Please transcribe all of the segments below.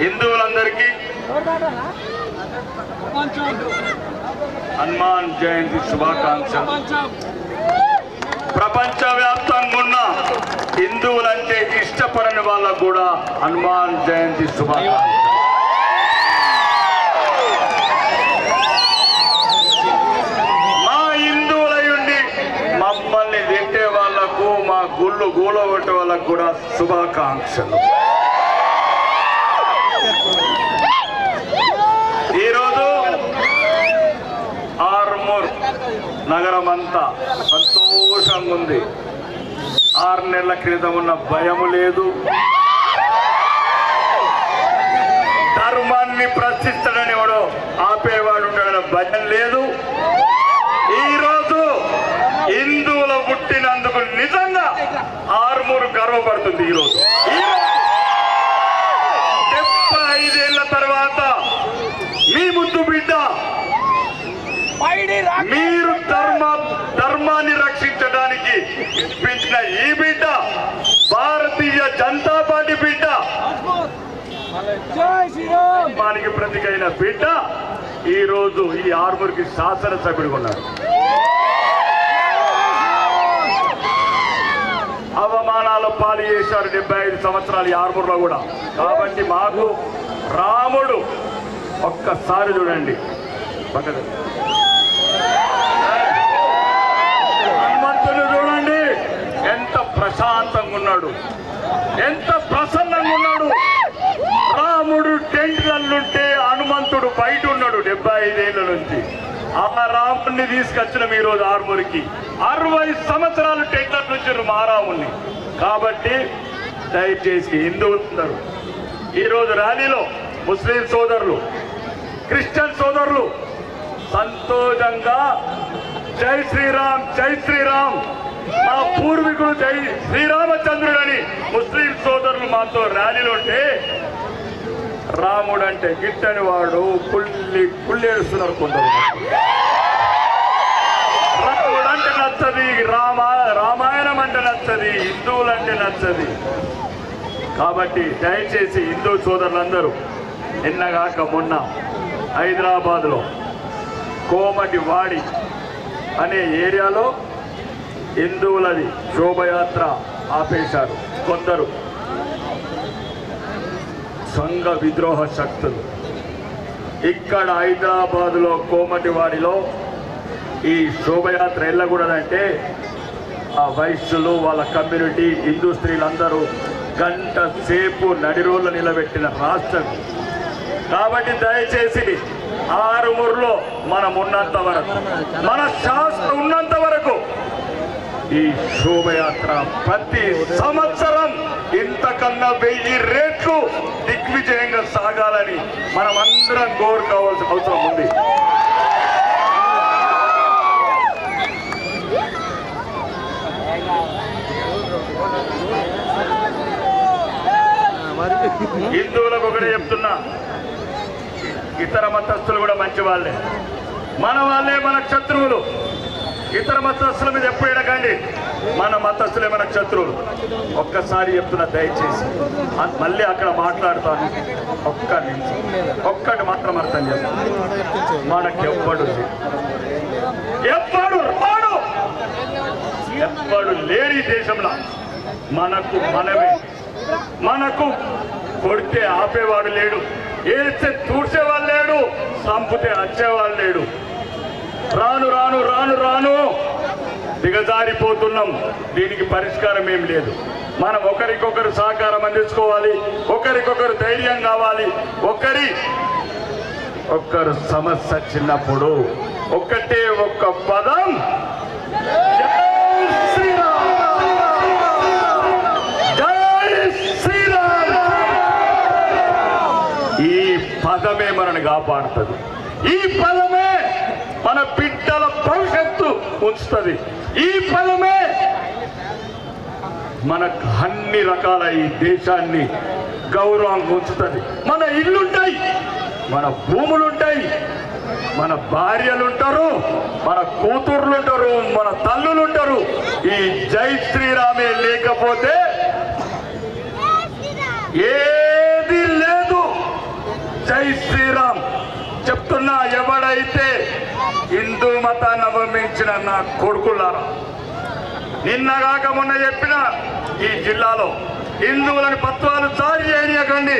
హిందువులందరికీ హనుమాన్ జయంతి శుభాకాంక్షలు. ప్రపంచవ్యాప్తంగా ఉన్న హిందువులంటే ఇష్టపడని వాళ్ళకు కూడా హనుమాన్ జయంతి శుభాకాంక్షలు. మా హిందువులై ఉండి మమ్మల్ని మా గుళ్ళు గూలగొట్టే వాళ్ళకు కూడా శుభాకాంక్షలు. ఈరోజు ఆర్మూర్ నగరం అంతా సంతోషంగా ఉంది. ఆరు నెలల క్రితం ఉన్న భయము లేదు. ధర్మాన్ని ప్రశ్నిస్తాడని ఎవడో ఆపేవాడు ఉంటాడని భయం లేదు. ఈరోజు హిందువులు పుట్టినందుకు నిజంగా ఆర్మూరు గర్వపడుతుంది ఈరోజు. మీరు ధర్మ ధర్మాన్ని రక్షించడానికి ఇప్పించిన ఈ బిడ్డ భారతీయ జనతా పార్టీ బిడ్డ. ధర్మానికి ప్రతికైన బిడ్డ ఈ రోజు ఈ ఆర్మూర్కి శాసనసభ్యుడిగా ఉన్నారు. అవమానాలు పాలు చేశారు డెబ్బై ఐదు సంవత్సరాలు ఈ ఆర్మూర్లో కూడా. కాబట్టి మాకు రాముడు ఒక్కసారి చూడండి. పక్కన హనుమంతుని చూడండి ఎంత ప్రశాంతంగా ఉన్నాడు ఎంత ప్రసన్నంగా ఉన్నాడు రాముడు టెంట్లన్నుంటే హనుమంతుడు బయట ఉన్నాడు డెబ్బై ఐదేళ్ళ నుంచి. ఆ రాముడిని తీసుకొచ్చిన ఈ రోజు ఆర్మూరికి. అరవై సంవత్సరాలు టెంట్ల నుంచి మా రాముడిని కాబట్టి దయచేసి హిందువులు ఉన్నారు ఈరోజు ర్యాలీలో ముస్లిం సోదరులు క్రిస్టియన్ సోదరులు సంతోషంగా జై శ్రీరామ్ జై శ్రీరామ్. మా పూర్వీకులు జై శ్రీరామచంద్రుడని ముస్లిం సోదరులు మాతో ర్యాలీలో ఉంటే రాముడు అంటే గిట్టని వాడు కుళ్ళి కుళ్ళేస్తున్నారు కొందరు. రాముడు అంటే నచ్చది రామ రామాయణం అంటే నచ్చది హిందువులంటే నచ్చది. కాబట్టి దయచేసి హిందూ సోదరులందరూ నిన్నగాక మొన్న హైదరాబాద్లో కోమటి వాడి అనే ఏరియాలో హిందువులది శోభయాత్ర ఆపేశారు కొందరు. సంఘ విద్రోహ శక్తులు. ఇక్కడ హైదరాబాదులో కోమటివాడిలో ఈ శోభయాత్ర వెళ్ళకూడదంటే ఆ వైశ్యులు వాళ్ళ కమ్యూనిటీ హిందూ స్త్రీలందరూ గంట సేపు నడిరోళ్ళు నిలబెట్టిన రాష్ట్రం. కాబట్టి దయచేసి ఆరుమూరులో మనం ఉన్నంత వరకు మన శాస్త్రం ఉన్నంత వరకు ఈ శోభయాత్ర ప్రతి సంవత్సరం ఇంతకన్నా వెయ్యి రేట్లు దిగ్విజయంగా సాగాలని మనం అందరం కోరుకోవాల్సిన అవసరం ఉంది. హిందువులకు ఒకటే చెప్తున్నా ఇతర మతస్థులు కూడా మంచి వాళ్ళే. మన వాళ్ళే మన శత్రువులు. ఇతర మతస్థుల మీద ఎప్పుడు ఎడకండి మన మతస్థులే మన శత్రువులు? ఒక్కసారి చెప్తున్నా దయచేసి. మళ్ళీ అక్కడ మాట్లాడతాను. ఒక్క నిమిషం. ఒక్కటి మాత్రం అర్థం చేస్తాను మనకెవ్వడు లేదు. ఎవ్వడు రాడు. ఎవ్వడు లేని దేశంలో మనకు మనమే. మనకు కొడితే ఆపేవాడు లేడు. ఏడిస్తే తూడ్చేవాడు లేడు. చంపితే వచ్చేవాడు లేడు. రాను రాను రాను రాను. దిగజారిపోతున్నాం. దీనికి పరిష్కారం ఏం లేదు. మనం ఒకరికొకరు సహకారం అందించుకోవాలి. ఒకరికొకరు ధైర్యం కావాలి. ఒకరి ఒక్కరు సమస్య చిన్నప్పుడు ఒక్కటే ఒక్క పదం. ఈ పదమే మనని కాపాడుతుంది. ఈ పదం మన బిడ్డల భవిష్యత్తు ఉంచుతుంది. ఈ ఫలమే మనకు అన్ని రకాల ఈ దేశాన్ని గౌరవంగా ఉంచుతుంది. మన ఇల్లుంటాయి మన భూములుంటాయి మన భార్యలుంటారు మన కూతుర్లుంటారు మన తల్లులు ఉంటారు ఈ జై శ్రీరామే లేకపోతే ఏది లేదు. జై శ్రీరామ్ చెప్తున్నా ఎవడైతే హిందూ మతాన్ని అవమించిన నా కొడుకులారా నిన్నగాక మొన్న చెప్పిన ఈ జిల్లాలో హిందువులను పత్వాలు జారీ చేయనీయకండి.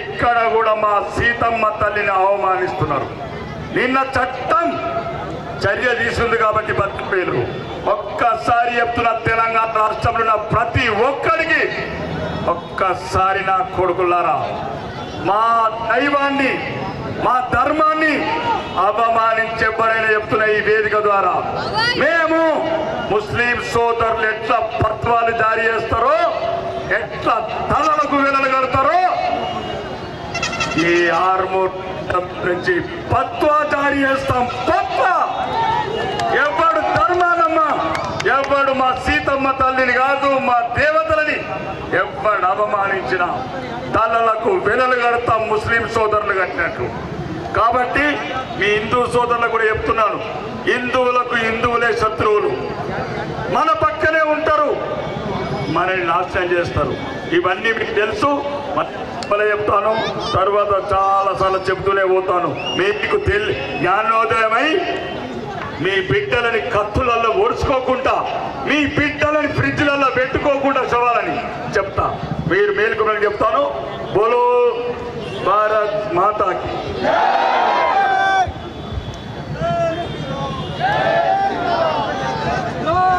ఇక్కడ కూడా మా సీతమ్మ తల్లిని అవమానిస్తున్నారు. నిన్న చట్టం చర్య తీసుంది కాబట్టి బతికిపోయారు ఒక్కసారి చెప్తున్న తెలంగాణ రాష్ట్రంలో ఉన్న ప్రతి ఒక్కరికి ఒక్కసారి నా కొడుకులారా మా దైవాన్ని మా ధర్మాన్ని అవమానించెవ్వరైనా చెప్తున్న ఈ వేదిక ద్వారా మేము ముస్లిం సోదరులు ఎట్లా పత్వాలు జారీ చేస్తారో ఎట్లా తలలకు వెలలు కడతారో ఈ ఆర్మూర్ నుంచి పత్వా జారీ చేస్తాం. పత్వా ఎవడు ధర్మానమ్మ ఎవడు మా సీతమ్మ తల్లిని కాదు మా దేవతలని ఎవడు అవమానించిన తలలకు వెలలు కడతాం ముస్లిం సోదరులు కట్టినట్లు కాబట్టి మీ హిందూ సోదరులకు కూడా చెప్తున్నాను హిందువులకు హిందువులే శత్రువులు. మన పక్కనే ఉంటారు మనల్ని నాశనం చేస్తారు. ఇవన్నీ మీకు తెలుసు మళ్ళీ చెప్తాను తర్వాత చాలా సార్లు చెప్తూనే పోతాను. మీకు తెలి జ్ఞానోదయమై మీ బిడ్డలని కత్తులలో ఒడుచుకోకుండా మీ బిడ్డలని ఫ్రిడ్జ్లలో పెట్టుకోకుండా చవాలని చెప్తా. మీరు మేలుకుమని చెప్తాను. బోలో Bharat Mata ki. Jai! Jai! Jai!